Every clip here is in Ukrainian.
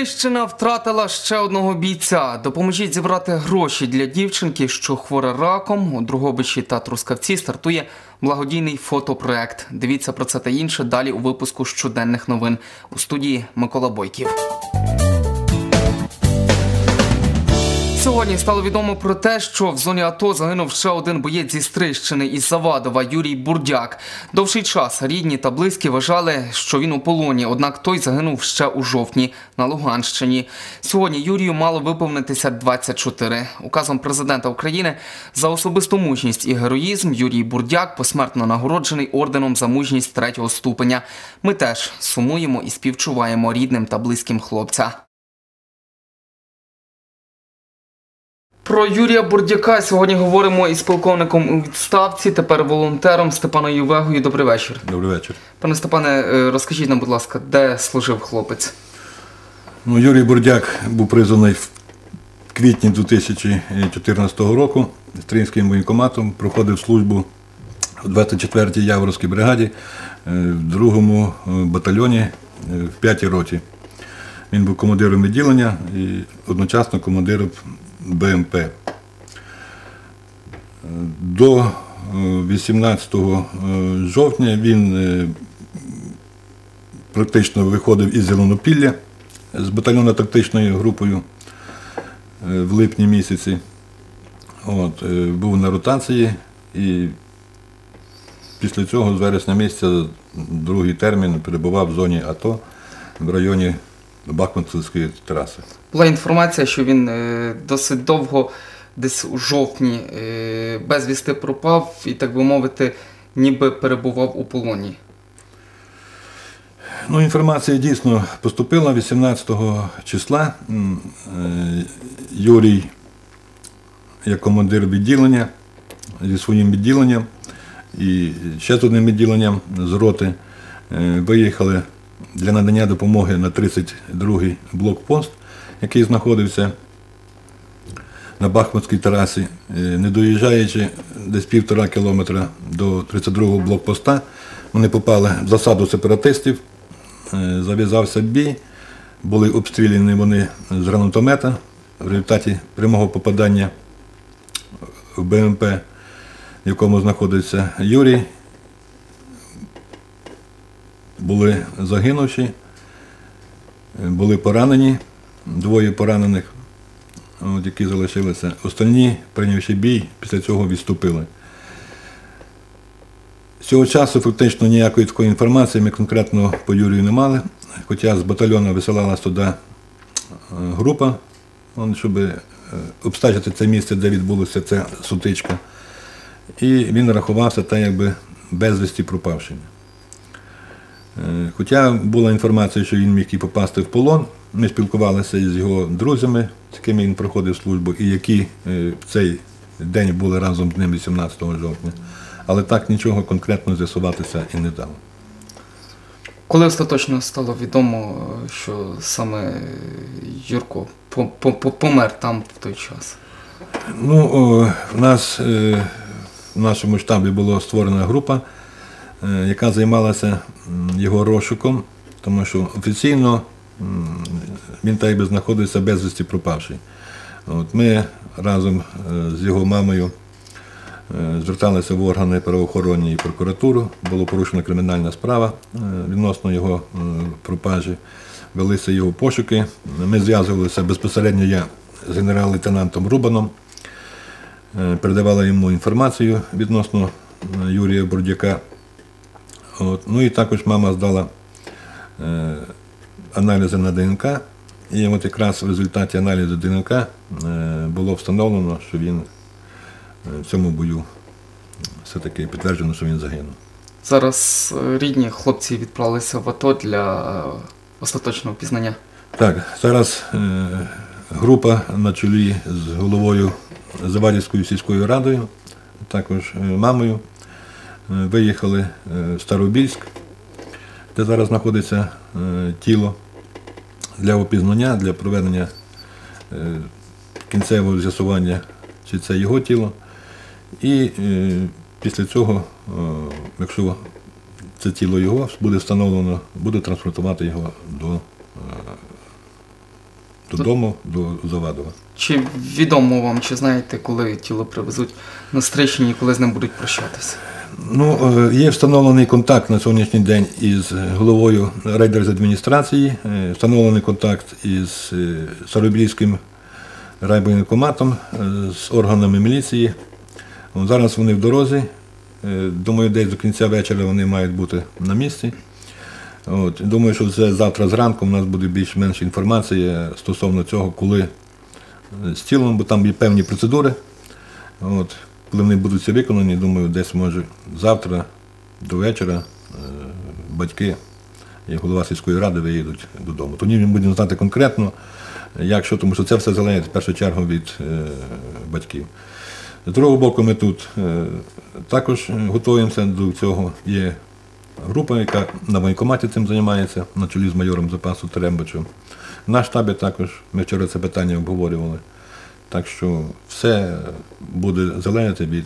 Дістрищина втратила ще одного бійця. Допоможіть зібрати гроші для дівчинки, що хвора раком. У Другобичі та Трускавці стартує благодійний фотопроект. Дивіться про це та інше далі у випуску щоденних новин у студії Микола Бойків. Сьогодні стало відомо про те, що в зоні АТО загинув ще один боєць зі Стрищини із Завадова Юрій Бурдяк. Довший час рідні та близькі вважали, що він у полоні, однак той загинув ще у жовтні на Луганщині. Сьогодні Юрію мало виповнитися 24. Указом президента України за особисту мужність і героїзм Юрій Бурдяк посмертно нагороджений орденом за мужність третього ступеня. Ми теж сумуємо і співчуваємо рідним та близьким хлопця. Про Юрія Бурдяка сьогодні говоримо із полковником у відставці, тепер волонтером Степаном Ювегою. Добрий вечір. Добрий вечір. Пане Степане, е, розкажіть нам, будь ласка, де служив хлопець? Ну, Юрій Бурдяк був призваний в квітні 2014 року стрінським воєнкоматом, проходив службу в 24-й Яворівській бригаді, е, в другому е, батальйоні в 5-й роті. Він був командиром відділення і одночасно командиром БМП. Е, До е, 18 жовтня він е, практично виходив із Зеленопілля з батальйонно-тактичною групою е, в липні місяці. От, е, був на ротації і після цього з вересня місяця другий термін перебував в зоні АТО в районі Бахмутської траси. Була інформація, що він е, досить довго, десь у жовтні, е, безвісти пропав і, так би мовити, ніби перебував у полоні. Ну, інформація дійсно поступила 18 числа. Е, Юрій, як командир відділення зі своїм відділенням і ще з одним відділенням з роти виїхали для надання допомоги на 32-й блокпост, який знаходився на Бахмутській трасі, Е, не доїжджаючи десь півтора кілометра до 32-го блокпоста, вони попали в засаду сепаратистів, Е, зав'язався бій, були обстріляні вони з гранатомета в результаті прямого попадання в БМП, в якому знаходиться Юрій. Були загинувші, е, були поранені, двоє поранених, от, які залишилися. Останні, прийнявши бій, після цього відступили. З цього часу фактично ніякої такої інформації ми конкретно по Юрію не мали, хоча з батальйону висилалась туди е, група, щоб е, обстежити це місце, де відбулася ця сутичка. І він рахувався так, якби безвісті пропавшим. Е, Хоча була інформація, що він міг і попасти в полон, ми спілкувалися із його друзями, з якими він проходив службу, і які е, в цей день були разом з ним 18 жовтня. Але так нічого конкретно з'ясуватися і не дало. Коли остаточно стало відомо, е, що саме Юрко по- по- по- помер там в той час? Ну, в нас в нашому штабі була створена група, яка займалася його розшуком, тому що офіційно він так би знаходився безвісті пропавший. От ми разом е, з його мамою е, зверталися в органи правоохоронні і прокуратуру, було порушена кримінальна справа е, відносно його е, пропажі, велися його пошуки. Ми зв'язувалися безпосередньо я з генерал-лейтенантом Рубаном, е, передавала йому інформацію відносно е, Юрія Бурдяка. От. Ну і також мама здала е, аналізи на ДНК. І от якраз в результаті аналізу ДНК е, було встановлено, що він е, в цьому бою все-таки підтверджено, що він загинув. Зараз е, рідні хлопці відправилися в АТО для е, остаточного пізнання. Так, зараз е, група на чолі з головою Завадівською сільською радою, також мамою, виїхали е, в Старобільськ, де зараз знаходиться е, тіло для опізнання, для проведення е, кінцевого з'ясування, чи це його тіло. І е, після цього, е, якщо це тіло його буде встановлено, буде транспортувати його до додому до Завадова. Чи відомо вам, чи знаєте, коли тіло привезуть на Стрийщині і коли з ним будуть прощатися? Ну, е, є встановлений контакт на сьогоднішній день із головою райдержадміністрації, е, встановлений контакт із е, Старобільським райвоєнкоматом, е, з органами міліції. Зараз вони в дорозі. Думаю, десь до кінця вечора вони мають бути на місці. От, думаю, що це завтра зранку у нас буде більш-менш інформація стосовно цього, коли з тілом, бо там є певні процедури. От, коли вони будуть всі виконані, думаю, десь може завтра до вечора е, батьки і голова сільської ради виїдуть додому. Тоді ми будемо знати конкретно, як що, тому що це все залежить в першу чергу від е, батьків. З другого боку, ми тут е, також готуємося до цього. Є група, яка на воєнкоматі цим займається, на чолі з майором запасу Терембичем. На штабі також ми вчора це питання обговорювали. Так що все буде залежати від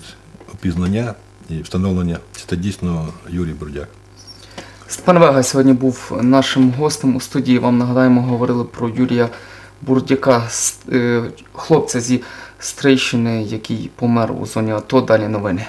опізнання і встановлення, чи це дійсно Юрій Бурдяк. Степан Вега сьогодні був нашим гостем у студії. Вам нагадаємо, говорили про Юрія Бурдяка, е, хлопця зі Стрийщини, який помер у зоні АТО. Далі новини.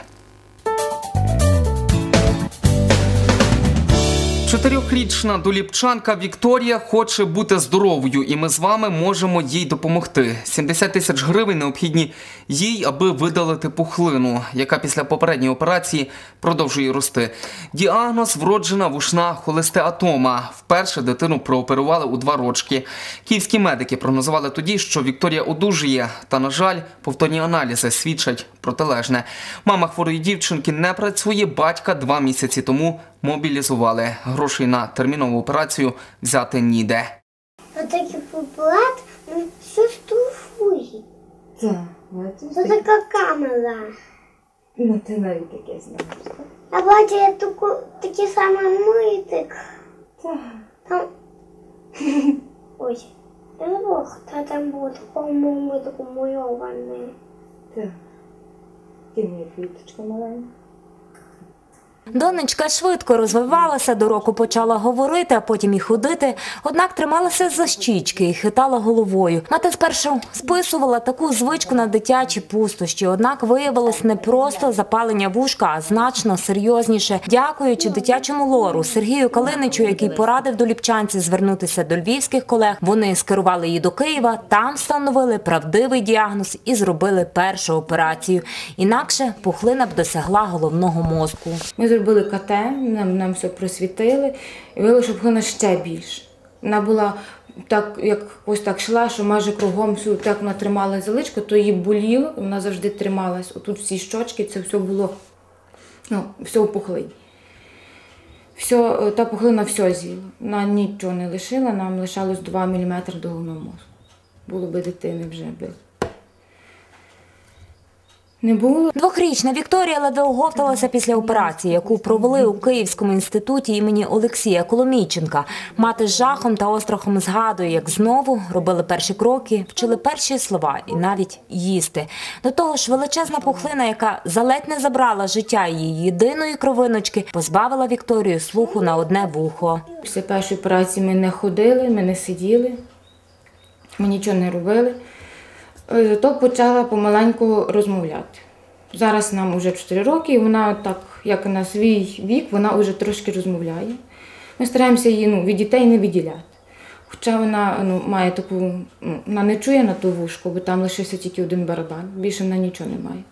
Чотирьохрічна доліпчанка Вікторія хоче бути здоровою, і ми з вами можемо їй допомогти. 70 тисяч гривень необхідні їй, аби видалити пухлину, яка після попередньої операції продовжує рости. Діагноз вроджена вушна холестеатома. Вперше дитину прооперували у два рочки. Київські медики прогнозували тоді, що Вікторія одужує. Та, на жаль, повторні аналізи свідчать протилежне. Мама хворої дівчинки не працює. Батька два місяці тому мобілізували. Грошей на термінову операцію взяти ніде. Отакий препарат ну, все штрафує. Так. Це така камера. Ну, ти навіть таке знаєш. Я бачу, я таку, такий самий митик. Так. Там... Ой, я забула, хто там був такому митику мальований. Так. Ти моя квіточка маленька. Донечка швидко розвивалася, до року почала говорити, а потім і ходити. Однак трималася за щічки і хитала головою. Мати спершу списувала таку звичку на дитячі пустощі. Однак виявилось не просто запалення вушка, а значно серйозніше. Дякуючи дитячому лору Сергію Калиничу, який порадив доліпчанці звернутися до львівських колег. Вони скерували її до Києва. Там встановили правдивий діагноз і зробили першу операцію. Інакше пухлина б досягла головного мозку. Зробили КТ, нам, нам все просвітили, і виявилося, що вона ще більше. Вона була так, як ось так йшла, що майже кругом так вона тримала заличку, то її боліло, і вона завжди трималась. Отут всі щочки, це все було ну, все в пухлині. Все, та пухлина все з'їла. Вона нічого не лишила, нам лишалось 2 мм до головного мозку. Було би дитини вже би. Не було. Двохрічна Вікторія ледве оговталася після операції, яку провели у Київському інституті імені Олексія Коломійченка. Мати з жахом та острахом згадує, як знову робили перші кроки, вчили перші слова і навіть їсти. До того ж, величезна пухлина, яка заледь не забрала життя її єдиної кровиночки, позбавила Вікторію слуху на одне вухо. Після першої операції ми не ходили, ми не сиділи, ми нічого не робили. Е, Зато почала помаленьку розмовляти. Зараз нам вже 4 роки, і вона так, як на свій вік, вона вже трошки розмовляє. Ми стараємося її ну, від дітей не відділяти. Хоча вона ну, має таку, ну, вона не чує на ту вушку, бо там лишився тільки один барабан, більше вона нічого немає.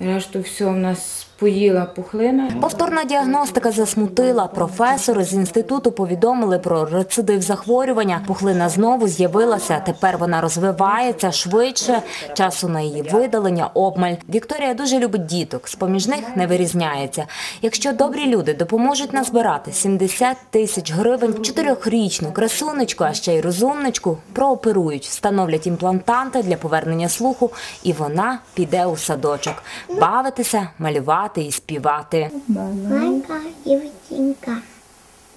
Решту все в нас поїла пухлина. Повторна діагностика засмутила. Професори з інституту повідомили про рецидив захворювання. Пухлина знову з'явилася. Тепер вона розвивається швидше. Часу на її видалення обмаль. Вікторія дуже любить діток. З поміж них не вирізняється. Якщо добрі люди допоможуть назбирати 70 тисяч гривень, чотирьохрічну красунечку, а ще й розумничку прооперують, встановлять імплантанти для повернення слуху, і вона піде у садочок бавитися, малювати і співати. Маленька дівчинка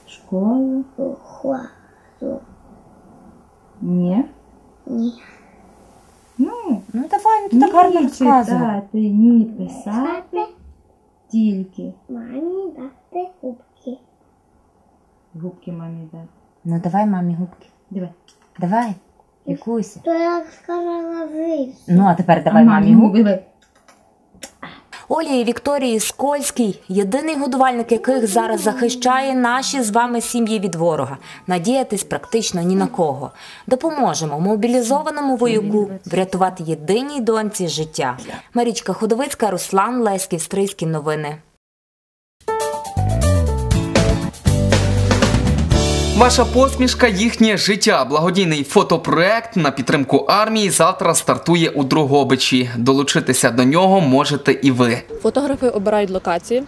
Школу? у. Ні. Ні. Ну, Ну давай, ну ти так гарно розказує. читати, ні писати, тільки мамі дати губки. губки мамі дати. Ну давай мамі губки. Давай. Давай. Якусь. То як сказала ви. Ну, а тепер давай А мамі губ. Губили. Олі і Вікторії Скольській, єдиний годувальник яких зараз захищає наші з вами сім'ї від ворога. Надіятись практично ні на кого. Допоможемо мобілізованому воюку врятувати єдиній доньці життя. Марічка Ходовицька, Руслан Леськів, Стрийські новини. Ваша посмішка їхнє життя. Благодійний фотопроект на підтримку армії завтра стартує у Дрогобичі. Долучитися до нього можете і ви. Фотографи обирають локації.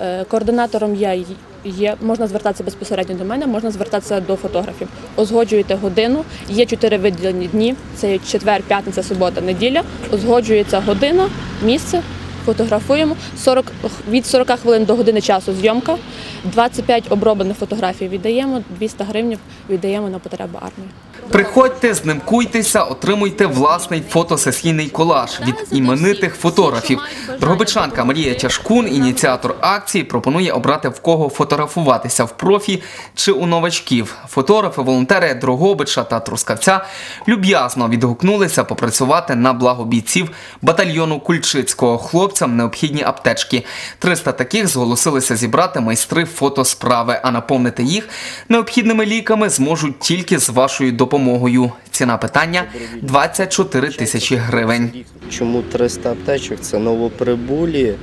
Е, Координатором я є. Можна звертатися безпосередньо до мене, можна звертатися до фотографів. Узгоджуєте годину. Є чотири виділені дні: це четвер, п'ятниця, субота, неділя. Узгоджується година, місце. Фотографуємо 40, від 40 хвилин до години часу зйомка. 25 оброблених фотографій віддаємо, 200 гривень віддаємо на потреби армії. Приходьте, знимкуйтеся, отримуйте власний фотосесійний колаж від іменитих фотографів. Дрогобичанка Марія Тяжкун, ініціатор акції, пропонує обрати в кого фотографуватися в профі чи у новачків. Фотографи, волонтери Дрогобича та Трускавця люб'язно відгукнулися попрацювати на благо бійців батальйону Кульчицького. Хлопцям необхідні аптечки. 300 таких зголосилися зібрати майстри фотосправи, а наповнити їх необхідними ліками зможуть тільки з вашою допомогою. Ціна питання 24 тисячі гривень. Чому 300 аптечок? Це новоприбулі,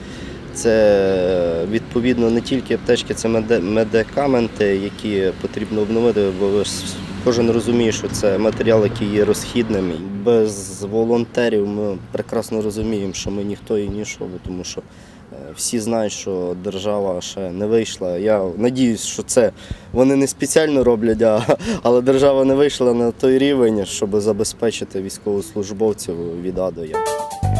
це відповідно не тільки аптечки, це медикаменти, які потрібно обновити, бо ви кожен розуміє, що це матеріал, який є розхідним. Без волонтерів ми прекрасно розуміємо, що ми ніхто і нічого, тому що е, всі знають, що держава ще не вийшла. Я надіюсь, що це вони не спеціально роблять, а, але держава не вийшла на той рівень, щоб забезпечити військовослужбовців від А до Я.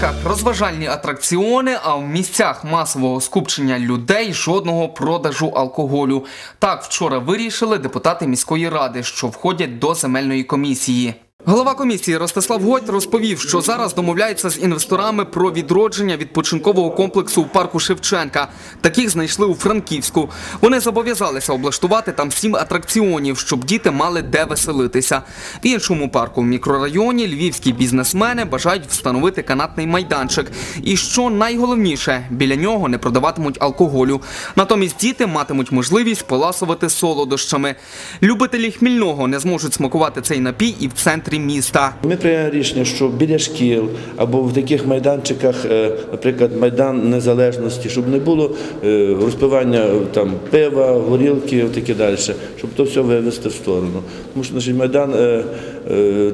парках розважальні атракціони, а в місцях масового скупчення людей жодного продажу алкоголю. Так вчора вирішили депутати міської ради, що входять до земельної комісії. Голова комісії Ростислав Гойт розповів, що зараз домовляється з інвесторами про відродження відпочинкового комплексу в парку Шевченка. Таких знайшли у Франківську. Вони зобов'язалися облаштувати там сім атракціонів, щоб діти мали де веселитися. В іншому парку в мікрорайоні львівські бізнесмени бажають встановити канатний майданчик. І що найголовніше, біля нього не продаватимуть алкоголю. Натомість діти матимуть можливість поласувати солодощами. Любителі хмільного не зможуть смакувати цей напій і в центрі міста. Ми прийняли рішення, що біля шкіл або в таких майданчиках, е, наприклад, майдан незалежності, щоб не було е, розпивання е, там пива, горілки, таке далі, щоб то все вивести в сторону. Тому що значить, майдан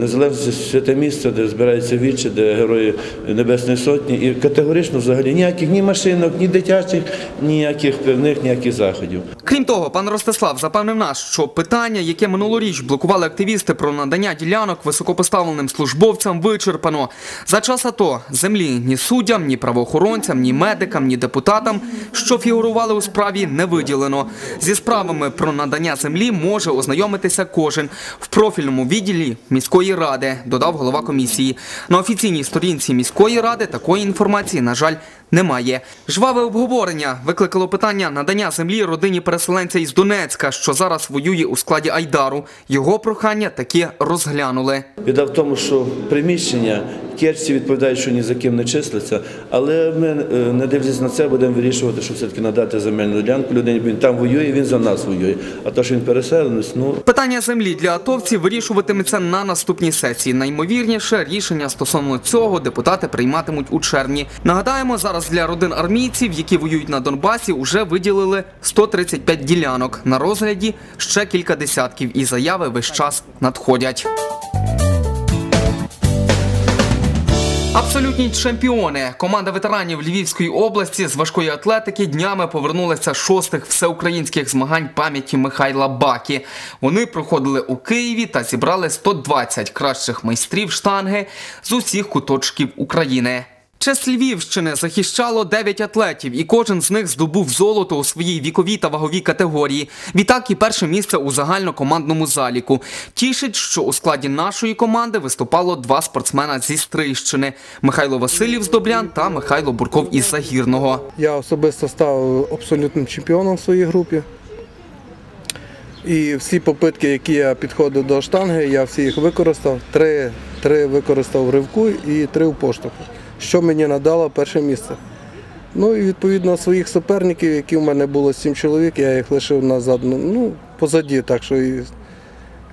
незалежності святе місце, де збираються вічі, де герої Небесної Сотні, і категорично взагалі ніяких ні машинок, ні дитячих, ніяких пивних, ніяких заходів. Крім того, пан Ростислав запевнив нас, що питання, яке минулоріч блокували активісти про надання ділянок високопоставленим службовцям, вичерпано. За час АТО землі ні суддям, ні правоохоронцям, ні медикам, ні депутатам, що фігурували у справі, не виділено. Зі справами про надання землі може ознайомитися кожен в профільному відділі міської ради, додав голова комісії. На офіційній сторінці міської ради такої інформації, на жаль, немає. Жваве обговорення викликало питання надання землі родині переселенця із Донецька, що зараз воює у складі Айдару. Його прохання таки розглянули. Біда в тому, що приміщення керці відповідають, що ні за ким не числиться, але ми, е, не дивлячись на це, будемо вирішувати, що все-таки надати земельну ділянку людині. Він там воює, він за нас воює. А то, що він переселенець, ну Питання землі для атовців вирішуватиметься на наступній сесії. Наймовірніше, рішення стосовно цього депутати прийматимуть у червні. Нагадаємо, зараз для родин армійців, які воюють на Донбасі, уже виділили 135 ділянок. На розгляді ще кілька десятків, і заяви весь час надходять. Абсолютні чемпіони. Команда ветеранів Львівської області з важкої атлетики днями повернулася шостих всеукраїнських змагань пам'яті Михайла Бакі. Вони проходили у Києві та зібрали 120 кращих майстрів штанги з усіх куточків України. Честь Львівщини захищало 9 атлетів, і кожен з них здобув золото у своїй віковій та ваговій категорії. Відтак і перше місце у загальнокомандному заліку. Тішить, що у складі нашої команди виступало два спортсмена зі Стрийщини: Михайло Василів з Добрян та Михайло Бурков із Загірного. Я особисто став абсолютним чемпіоном в своїй групі. І всі попитки, які я підходив до штанги, я всі їх використав. Три, три використав в ривку і три в поштовху, що мені надало перше місце. Ну і відповідно своїх суперників, які в мене було сім чоловік, я їх лишив назад, ну, позаді, так що і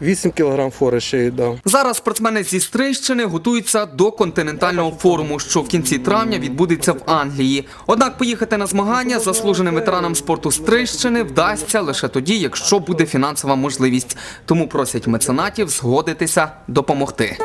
8 кг фори ще й дав. Зараз спортсмени зі Стрийщини готуються до континентального форуму, що в кінці травня відбудеться в Англії. Однак поїхати на змагання заслуженим ветеранам спорту Стрийщини вдасться лише тоді, якщо буде фінансова можливість. Тому просять меценатів згодитися допомогти.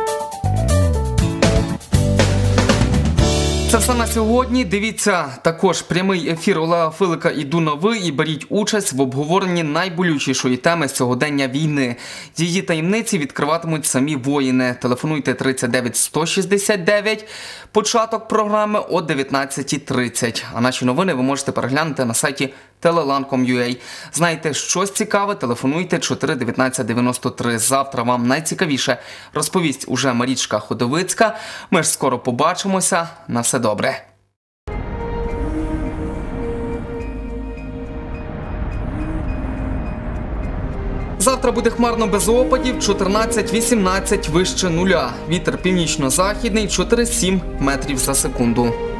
Це все на сьогодні. Дивіться також прямий ефір Олега Филика і Дунови і беріть участь в обговоренні найболючішої теми сьогодення війни. Її таємниці відкриватимуть самі воїни. Телефонуйте 39 169. Початок програми о 19.30. А наші новини ви можете переглянути на сайті telelan.com.ua. Знаєте щось цікаве? Телефонуйте 41993. Завтра вам найцікавіше розповість уже Марічка Ходовицька. Ми ж скоро побачимося. На все добре. Завтра буде хмарно без опадів 14-18 вище нуля. Вітер північно-західний 4-7 метрів за секунду.